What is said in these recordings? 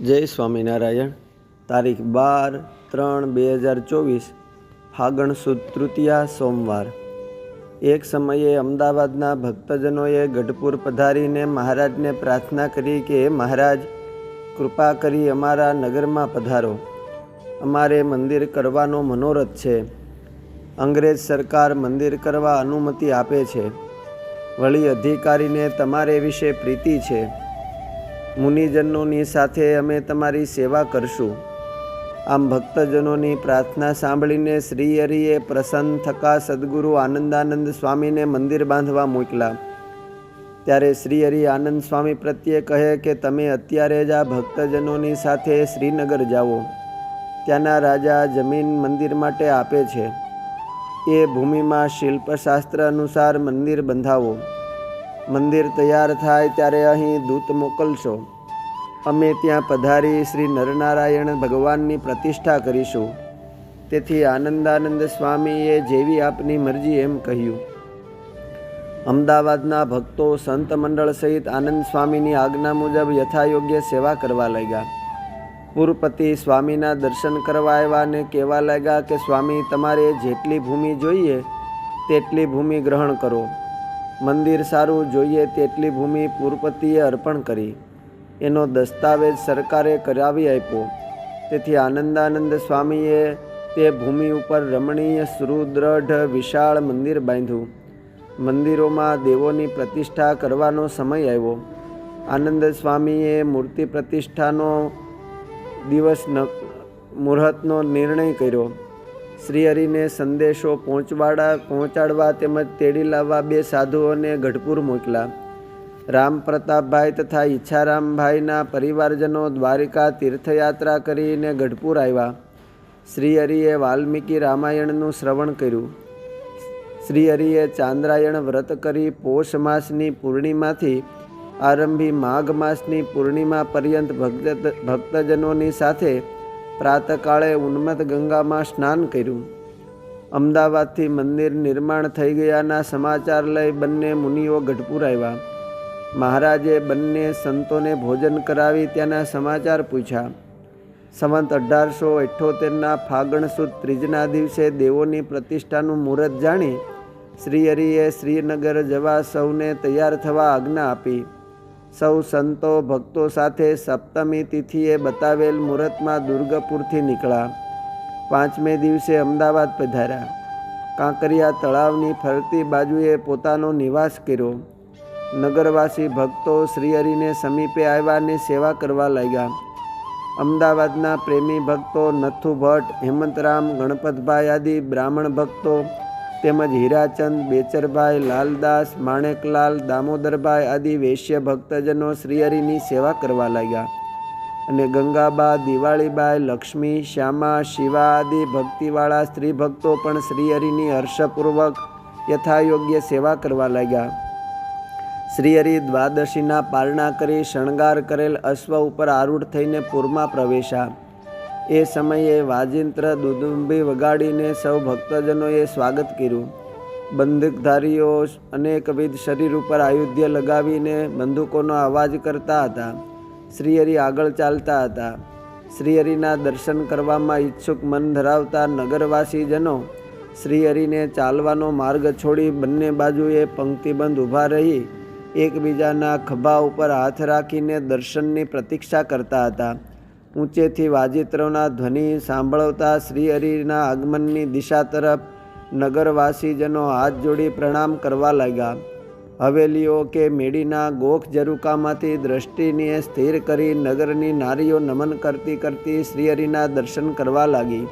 જય સ્વામિનારાયણ. તારીખ બાર ત્રણ બે હજાર ચોવીસ, ફાગણ સુદ તૃતીયા સોમવાર. એક સમયે અમદાવાદના ભક્તજનોએ ગઢપુર પધારીને મહારાજને પ્રાર્થના કરી કે મહારાજ, કૃપા કરી અમારા નગરમાં પધારો. અમારે મંદિર કરવાનો મનોરથ છે. અંગ્રેજ સરકાર મંદિર કરવા અનુમતિ આપે છે. વળી અધિકારીને તમારે વિશે પ્રીતિ છે. મુનિજનોની સાથે અમે તમારી સેવા કરશું. આમ ભક્તજનોની પ્રાર્થના સાંભળીને શ્રી હરિએ પ્રસન્ન થકા સદગુરુ આનંદાનંદ સ્વામીને મંદિર બાંધવા મોકલા. ત્યારે શ્રી હરિ આનંદ સ્વામી પ્રત્યે કહે કે તમે અત્યારે જ આ ભક્તજનોની સાથે શ્રીનગર જાઓ. ત્યાંના રાજા જમીન મંદિર માટે આપે છે. એ ભૂમિમાં શિલ્પશાસ્ત્ર અનુસાર મંદિર બંધાવો. મંદિર તૈયાર થાય ત્યારે અહીં દૂત મોકલશો. અમે ત્યાં પધારી શ્રી નરનારાયણ ભગવાનની પ્રતિષ્ઠા કરીશું. તેથી આનંદાનંદ સ્વામીએ જેવી આપની મરજી એમ કહ્યું. અમદાવાદના ભક્તો સંત મંડળ સહિત આનંદ સ્વામીની આજ્ઞા મુજબ યથાયોગ્ય સેવા કરવા લાગ્યા. પુરપતિ સ્વામીના દર્શન કરવા આવ્યા અને કહેવા લાગ્યા કે સ્વામી, તમારે જેટલી ભૂમિ જોઈએ, તેટલી ભૂમિ ગ્રહણ કરો. મંદિર સારું જોઈએ તેટલી ભૂમિ પૂરપતિએ અર્પણ કરી. એનો દસ્તાવેજ સરકારે કરાવી આપ્યો. તેથી આનંદાનંદ સ્વામીએ તે ભૂમિ ઉપર રમણીય, સુદૃઢ, વિશાળ મંદિર બાંધ્યું. મંદિરોમાં દેવોની પ્રતિષ્ઠા કરવાનો સમય આવ્યો. આનંદ સ્વામીએ મૂર્તિ પ્રતિષ્ઠાનો દિવસ ન, મુહૂર્તનો નિર્ણય કર્યો. શ્રીહરિને સંદેશો પહોંચવાડા, પહોંચાડવા તેમજ તેડી લાવવા બે સાધુઓને ગઢપુર મોકલા. રામ પ્રતાપભાઈ તથા ઈચ્છારામભાઈના પરિવારજનો દ્વારિકા તીર્થયાત્રા કરીને ગઢપુર આવ્યા. શ્રીહરિએ વાલ્મીકી રામાયણનું શ્રવણ કર્યું. શ્રીહરિએ ચાંદ્રાયણ વ્રત કરી પોષ માસની પૂર્ણિમાથી આરંભી માઘ માસની પૂર્ણિમા પર્યંત ભક્ત ભક્તજનોની સાથે પ્રાતકાળે ઉન્મત ગંગામાં સ્નાન કર્યું. અમદાવાદથી મંદિર નિર્માણ થઈ ગયાના સમાચાર લઈ બંને મુનિઓ ગઢપુર આવ્યા મહારાજે બંને સંતોને ભોજન કરાવી ત્યાંના સમાચાર પૂછ્યા. સંવંત અઢારસો અઠ્ઠોતેરના ફાગણ સુદ ત્રીજના દિવસે દેવોની પ્રતિષ્ઠાનું મુહૂર્ત જાણી શ્રીહરિએ શ્રીનગર જવા સૌને તૈયાર થવા આજ્ઞા આપી. સૌ સંતો ભક્તો સાથે સપ્તમી તિથિએ બતાવેલ મુહૂર્તમાં દુર્ગપુરથી નીકળ્યા. પાંચમે દિવસે અમદાવાદ પધાર્યા. કાંકરિયા તળાવની ફરતી બાજુએ પોતાનો નિવાસ કર્યો. નગરવાસી ભક્તો શ્રીહરિને સમીપે આવ્યાને સેવા કરવા લાગ્યા. અમદાવાદના પ્રેમી ભક્તો નથુ ભટ્ટ હેમંતરામ, ગણપતભાઈ આદિ, બ્રાહ્મણ ભક્તો તેમજ હીરાચંદ, બેચરભાઈ, લાલદાસ, માણેકલાલ, દામોદરભાઈ આદિ વૈશ્ય ભક્તજનો શ્રીહરિની સેવા કરવા લાગ્યા. અને ગંગાબા, દિવાળીબાઈ, લક્ષ્મી, શ્યામા, શિવા આદિ ભક્તિવાળા સ્ત્રી ભક્તો પણ શ્રીહરિની હર્ષપૂર્વક યથાયોગ્ય સેવા કરવા લાગ્યા. શ્રીહરિ દ્વાદશીના પારણા કરી શણગાર કરેલ અશ્વ ઉપર આરૂઢ થઈને પૂરમાં પ્રવેશ્યા. એ સમયે વાજિંત્ર, દુદુંબી વગાડીને સૌ ભક્તજનોએ સ્વાગત કર્યું. બંદૂકધારીઓ અનેકવિધ શરીર ઉપર આયુધ્ય લગાવીને બંદૂકોનો અવાજ કરતા હતા. શ્રીહરિ આગળ ચાલતા હતા. શ્રીહરિના દર્શન કરવામાં ઈચ્છુક મન ધરાવતા નગરવાસીજનો શ્રીહરિને ચાલવાનો માર્ગ છોડી બંને બાજુએ પંક્તિબંધ ઊભા રહી, એકબીજાના ખભા ઉપર હાથ રાખીને દર્શનની પ્રતીક્ષા કરતા હતા. ઊંચેથી વાજિત્રોના ધ્વનિ સાંભળવતા શ્રીહરિના આગમનની દિશા તરફ નગરવાસીજનો હાથ જોડી પ્રણામ કરવા લાગ્યા. હવેલીઓ કે મેડીના ગોખ ઝરૂકામાંથી દ્રષ્ટિને સ્થિર કરી નગરની નારીઓ નમન કરતી કરતી શ્રીહરિના દર્શન કરવા લાગી.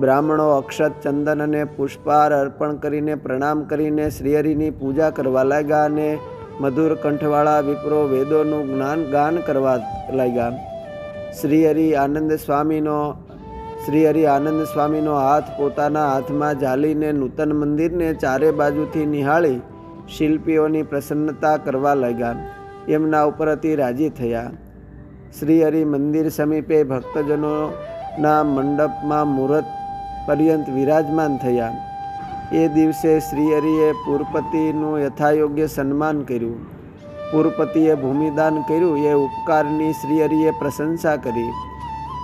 બ્રાહ્મણો અક્ષત ચંદન અને પુષ્પાર અર્પણ કરીને પ્રણામ કરીને શ્રીહરિની પૂજા કરવા લાગ્યા અને મધુર કંઠવાળા વિપ્રો વેદોનું જ્ઞાન ગાન કરવા લાગ્યા. શ્રીહરિ આનંદ સ્વામીનો, શ્રી હરિ આનંદ સ્વામીનો હાથ પોતાના હાથમાં ઝાલીને નૂતન મંદિરને ચારે બાજુથી નિહાળી શિલ્પીઓની પ્રસન્નતા કરવા લાગ્યા. એમના ઉપર અતિ રાજી થયા. શ્રી હરિ મંદિર સમીપે ભક્તજનોના મંડપમાં મુહૂર્ત પર્યંત વિરાજમાન થયા. એ દિવસે શ્રીહરિએ પુરપતિનું યથાયોગ્ય સન્માન કર્યું. પૂરપતિએ ભૂમિદાન કર્યું, એ ઉપકારની શ્રીહરિએ પ્રશંસા કરી.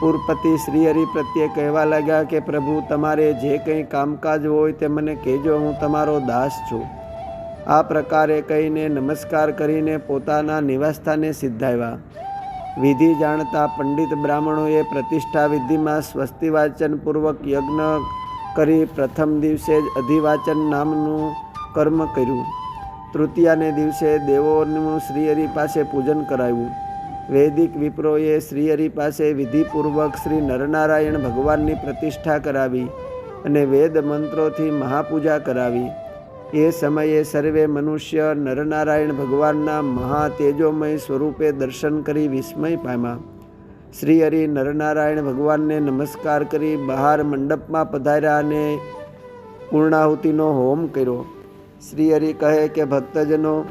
પૂરપતિ શ્રીહરિ પ્રત્યે કહેવા લાગ્યા કે, પ્રભુ, તમારે જે કંઈ કામકાજ હોય તે મને કહેજો, હું તમારો દાસ છું. આ પ્રકારે કહીને નમસ્કાર કરીને પોતાના નિવાસસ્થાને સિદ્ધાવ્યા. વિધિ જાણતા પંડિત બ્રાહ્મણોએ પ્રતિષ્ઠા વિધિમાં સ્વસ્તિવાચનપૂર્વક યજ્ઞ કરી પ્રથમ દિવસે જ અધિવાચન નામનું કર્મ કર્યું. તૃતીયાને દિવસે દેવોનું શ્રીહરિ પાસે પૂજન કરાવ્યું. વૈદિક વિપ્રોએ શ્રીહરિ પાસે વિધિપૂર્વક શ્રી નરનારાયણ ભગવાનની પ્રતિષ્ઠા કરાવી અને વેદ મંત્રોથી મહાપૂજા કરાવી. એ સમયે સર્વે મનુષ્ય નરનારાયણ ભગવાનના મહાતેજોમય સ્વરૂપે દર્શન કરી વિસ્મય પામ્યા. શ્રીહરિ નરનારાયણ ભગવાનને નમસ્કાર કરી બહાર મંડપમાં પધાર્યા અને પૂર્ણાહુતિનો હોમ કર્યો. શ્રીહરિ કહે કે, ભક્તજનો,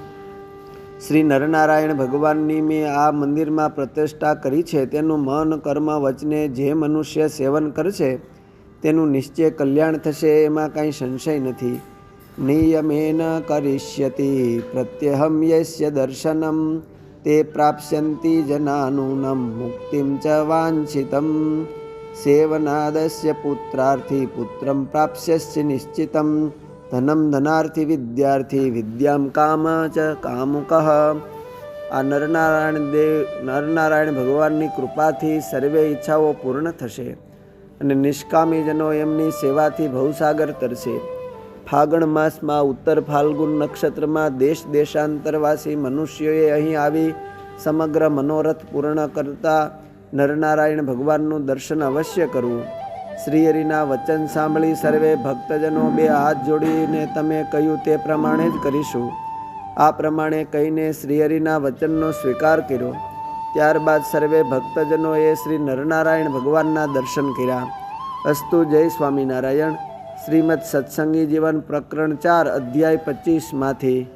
શ્રી નરનારાયણ ભગવાનની મેં આ મંદિરમાં પ્રતિષ્ઠા કરી છે. તેનું મન, કર્મ, વચને જે મનુષ્ય સેવન કરશે, તેનું નિશ્ચય કલ્યાણ થશે, એમાં કાંઈ સંશય નથી. નિયમેન કરિષ્યતિ, પ્રત્યહમ યસ્ય દર્શનમ, તે પ્રાપ્સ્યંતિ જનાનૂનમ, મુક્તિમ ચ વાંછિતમ. સેવનાદસ્ય પુત્રાર્થી પુત્રમ પ્રાપ્સ્યસ્ય નિશ્ચિતમ. ધનમ ધનાર્થી વિદ્યાર્થી વિદ્યામ કામ ચ કામુક આ નરનારાયણ દેવ નરનારાયણ ભગવાનની કૃપાથી સર્વે ઈચ્છાઓ પૂર્ણ થશે અને નિષ્કામીજનો એમની સેવાથી ભવસાગર તરશે. ફાગણ માસમાં ઉત્તર ફાલ્ગુન નક્ષત્રમાં દેશ દેશાંતરવાસી મનુષ્યોએ અહીં આવી સમગ્ર મનોરથ પૂર્ણ કરતા નરનારાયણ ભગવાનનું દર્શન અવશ્ય કરવું. શ્રીહરિના વચન સાંભળી સર્વે ભક્તજનો બે હાથ જોડીને તમે કહ્યું તે પ્રમાણે જ કરીશું. આ પ્રમાણે કહીને શ્રીહરિના વચનનો સ્વીકાર કર્યો. ત્યારબાદ સર્વે ભક્તજનોએ શ્રી નરનારાયણ ભગવાનના દર્શન કર્યા. અસ્તુ જય સ્વામિનારાયણ. શ્રીમદ સત્સંગી જીવન પ્રકરણ ચાર, અધ્યાય પચીસમાંથી